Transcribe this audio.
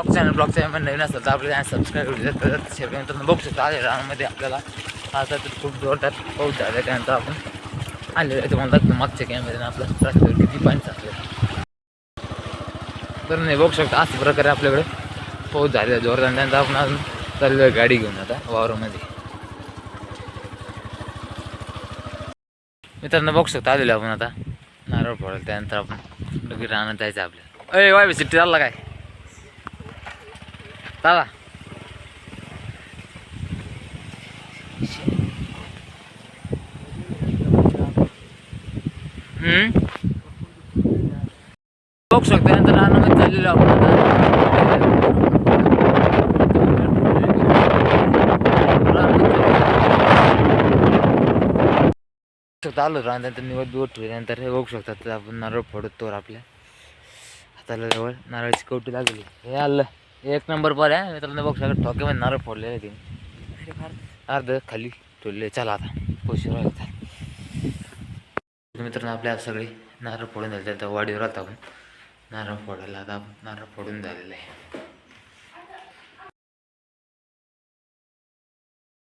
Blog channel blog channel नवीन असतात तर आपल्या चॅनल सबस्क्राईब करू शकता शेअर करून बघू शकता आले रानामध्ये आपल्याला आता तर खूप जोरदार पाऊस झाला त्यानंतर आपण आलेलं आहे तुम्हाला मागच्या कॅमेऱ्याने आपल्या रस्त्यावर किती पाणी साचलं तर नाही बघू शकता अशा प्रकारे आपल्याकडे पाऊस झालेला जोरदार त्यानंतर आपण अजून चाललो आहे गाडी घेऊन आता वावरामध्ये मित्रांनो बघू शकता आलेलो आपण आता नारळ फोडायला त्यानंतर आपण लगेच जायचं आपल्याला अय वाय सिट्टी चालला काय चाला. बघू शकतो नंतर रानामध्ये चाललेलो आपण आता शकता आलो राहण्यानंतर निवड बिवड ठेवल्यानंतर हे बघू शकतात आपण नारळ फोडतो आपल्या. हाताला जवळ. नारळाची कवटी लागली. हे आलं. एक नंबर पर आहे. मित्रांनो बघू शकता ठोक्यामध्ये नारळ फोडलेले तिने अर्ध खाली ठेवले चला आता पोशी राहिला मित्रांनो आपल्या सगळे नारळ फोडून झाले तर वाडीवर आता आपण. नारळ फोडायला आता नारळ फोडून झालेलं आहे.